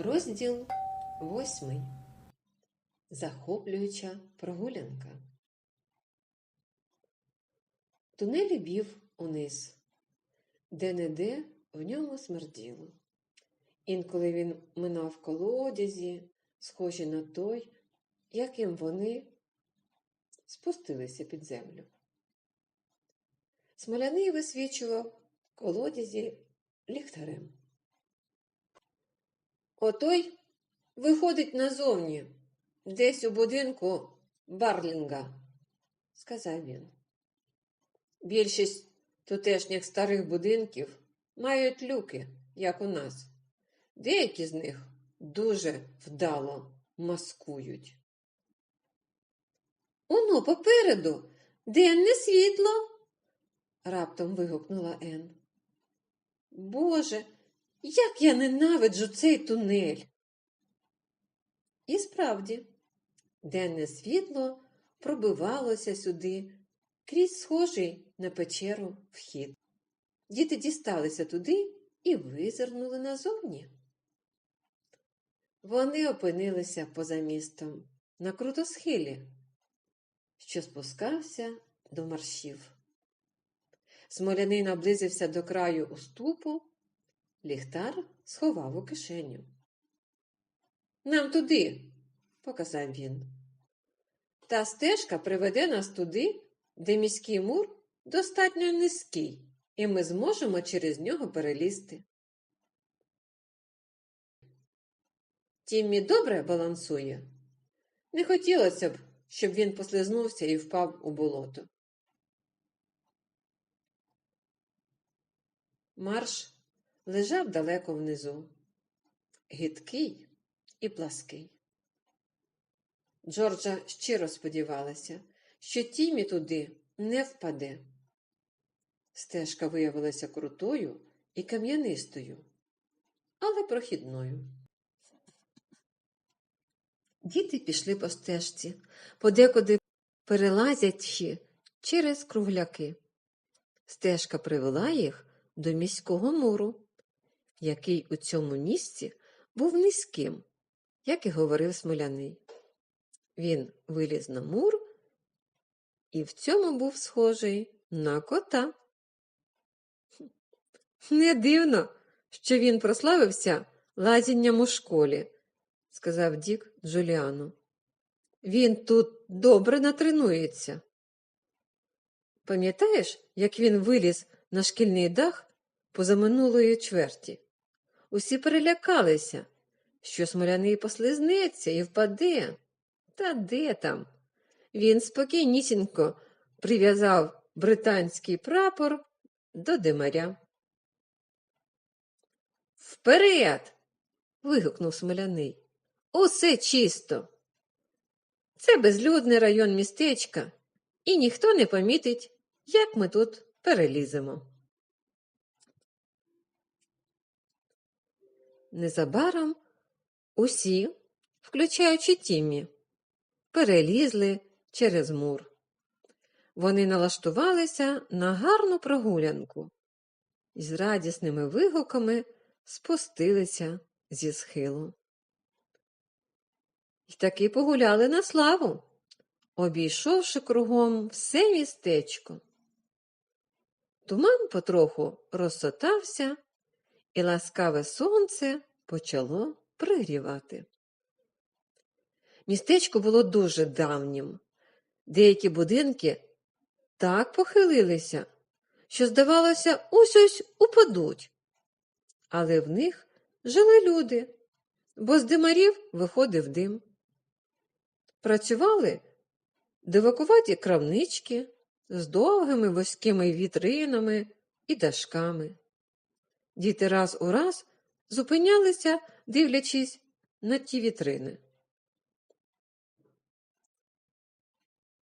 Розділ восьмий. Захоплююча прогулянка. Тунель бів униз, де-не-де в ньому смерділо. Інколи він минав колодязі, схожі на той, яким вони спустилися під землю. Смоляний висвічував колодязі ліхтарем. Отой виходить назовні, десь у будинку Барлінга, сказав він. Більшість тутешніх старих будинків мають люки, як у нас. Деякі з них дуже вдало маскують. Оно попереду денне світло. раптом вигукнула Ен. Боже, як я ненавиджу цей тунель. І справді, денне світло пробивалося сюди крізь схожий на печеру вхід. Діти дісталися туди і визирнули назовні. Вони опинилися поза містом на крутосхилі, що спускався до маршів. Смоляний наблизився до краю уступу, ліхтар сховав у кишеню. Нам туди, показав він. Та стежка приведе нас туди, де міський мур достатньо низький, і ми зможемо через нього перелізти. Тіммі добре балансує. Не хотілося б, щоб він послизнувся і впав у болото. Марш лежав далеко внизу, гидкий і плаский. Джорджа щиро сподівалася, що Тімі туди не впаде. Стежка виявилася крутою і кам'янистою, але прохідною. Діти пішли по стежці, подекуди перелазячи через кругляки. Стежка привела їх до міського муру, який у цьому місці був низьким, як і говорив Смоляний. Він виліз на мур і в цьому був схожий на кота. Не дивно, що він прославився лазінням у школі, сказав Дік Джуліану. Він тут добре натренується. Пам'ятаєш, як він виліз на шкільний дах позаминулої чверті? Усі перелякалися, що смоляний послизнеться і впаде. Та де там? Він спокійнісінько прив'язав британський прапор до димаря. Вперед. вигукнув смоляний. Усе чисто. Це безлюдний район містечка, і ніхто не помітить, як ми тут переліземо. Незабаром усі, включаючи Тіммі, перелізли через мур. Вони налаштувалися на гарну прогулянку і з радісними вигуками спустилися зі схилу. І таки погуляли на славу, обійшовши кругом все містечко. Туман потроху розсотався, і ласкаве сонце почало пригрівати. Містечко було дуже давнім. Деякі будинки так похилилися, що, здавалося, ось ось упадуть. Але в них жили люди, бо з димарів виходив дим. Працювали дивакуваті кравнички з довгими вузькими вітринами і дашками. Діти раз у раз зупинялися, дивлячись на ті вітрини.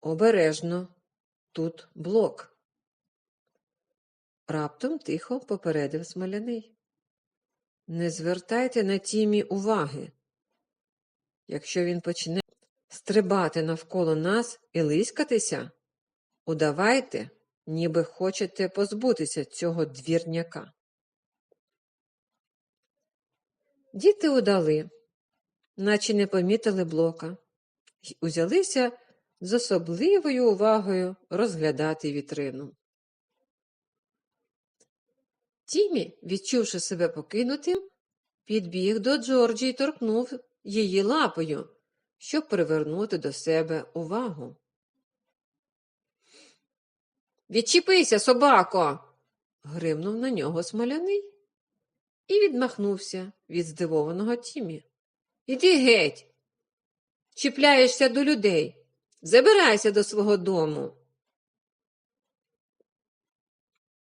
Обережно, тут блок. Раптом тихо попередив смоляний. Не звертайте на тімі уваги. Якщо він почне стрибати навколо нас і лискатися, удавайте, ніби хочете позбутися цього двірняка. Діти удали, наче не помітили блока, й узялися з особливою увагою розглядати вітрину. Тімі, відчувши себе покинутим, підбіг до Джорджі й торкнув її лапою, щоб привернути до себе увагу. Відчіпися, собако. гримнув на нього смоляний і відмахнувся від здивованого Тімі. Іди геть. Чіпляєшся до людей. Забирайся до свого дому.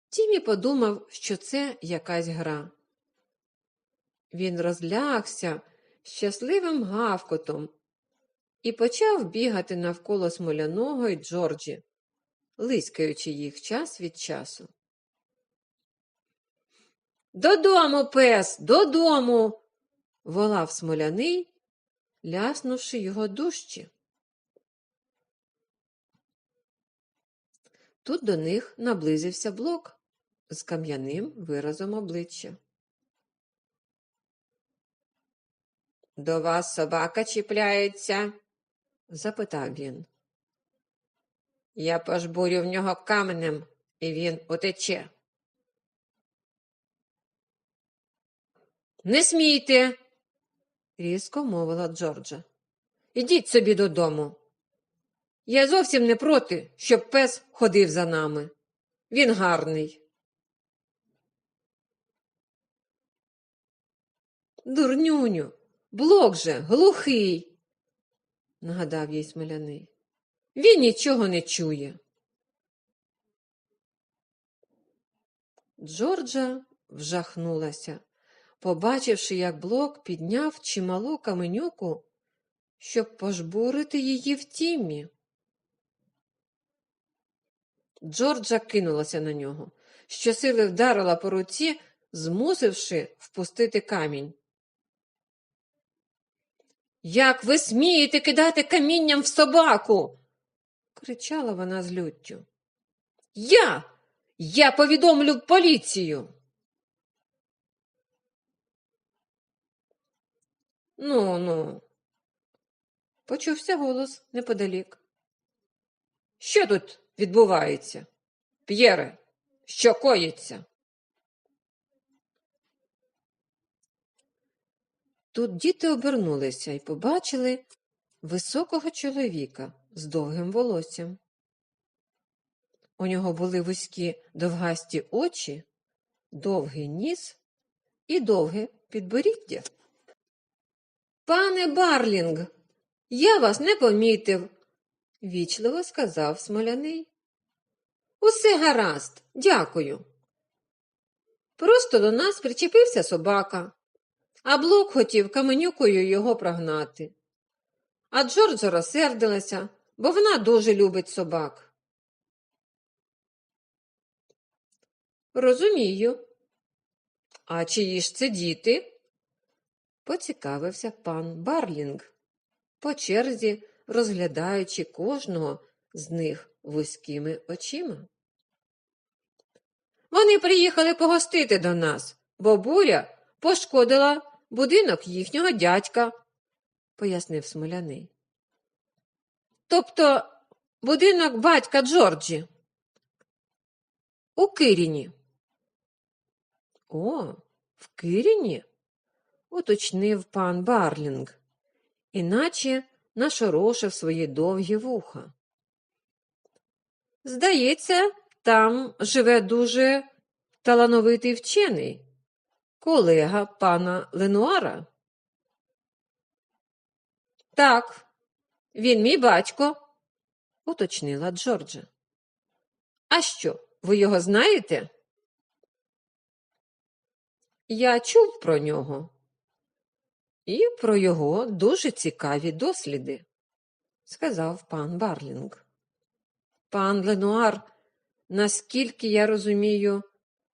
Тімі подумав, що це якась гра. Він розлягся щасливим гавкотом і почав бігати навколо смоляного й Джорджі, лискаючи їх час від часу. Додому, пес, додому. волав смоляний, ляснувши його дужче. Тут до них наблизився блок з кам'яним виразом обличчя. До вас собака чіпляється? запитав він. Я пожбурю в нього каменем, і він утече. Не смійте, різко мовила Джорджа. Ідіть собі додому. Я зовсім не проти, щоб пес ходив за нами. Він гарний. Дурнюню, блок же глухий, нагадав їй смоляний. Він нічого не чує. Джорджа вжахнулася, побачивши, як блок підняв чималу каменюку, щоб пожбурити її в тімі. Джорджа кинулася на нього, щосили вдарила по руці, змусивши впустити камінь. Як ви смієте кидати камінням в собаку? кричала вона з люттю. Я, я повідомлю поліцію. Ну, ну, почувся голос неподалік. Що тут відбувається? П'єре, що коїться? Тут діти обернулися і побачили високого чоловіка з довгим волоссям. У нього були вузькі довгасті очі, довгий ніс і довге підборіддя. Пане Барлінг, я вас не помітив, вічливо сказав смоляний. Усе гаразд, дякую. Просто до нас причепився собака, а блок хотів каменюкою його прогнати. А Джорджа розсердилася, бо вона дуже любить собак. Розумію. А чиї ж це діти? Поцікавився пан Барлінг, по черзі розглядаючи кожного з них вузькими очима. Вони приїхали погостити до нас, бо буря пошкодила будинок їхнього дядька, пояснив смоляний. Тобто будинок батька Джорджі. У Киріні. О, в Киріні? Уточнив пан Барлінг, іначе нашорошив свої довгі вуха. Здається, там живе дуже талановитий вчений, колега пана Ленуара. Так, він мій батько, уточнила Джорджа. А що, ви його знаєте? Я чув про нього і про його дуже цікаві досліди, сказав пан Барлінг. Пан Ленуар, наскільки я розумію,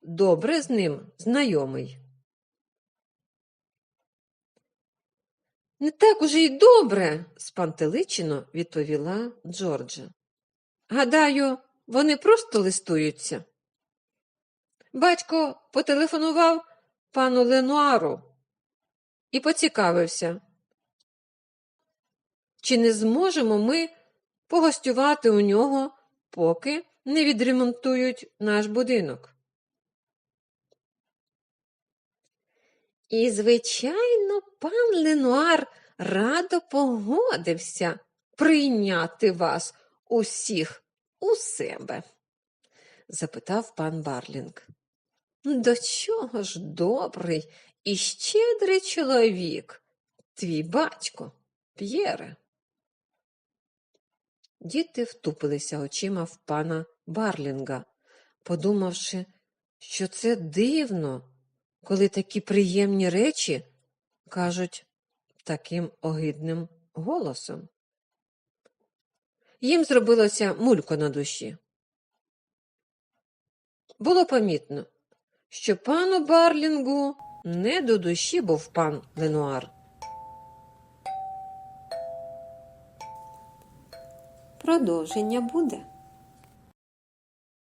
добре з ним знайомий. Не так уже й добре, спантеличено відповіла Джорджа. Гадаю, вони просто листуються. Батько потелефонував пану Ленуару і поцікавився, чи не зможемо ми погостювати у нього, поки не відремонтують наш будинок. І, звичайно, пан Ленуар радо погодився прийняти вас усіх у себе, запитав пан Барлінг. До чого ж добрий і щедрий чоловік, твій батько, П'єре? Діти втупилися очима в пана Барлінга, подумавши, що це дивно, коли такі приємні речі кажуть таким огидним голосом. Їм зробилося мулько на душі. Було помітно, що пану Барлінгу не до душі був пан Ленуар. Продовження буде.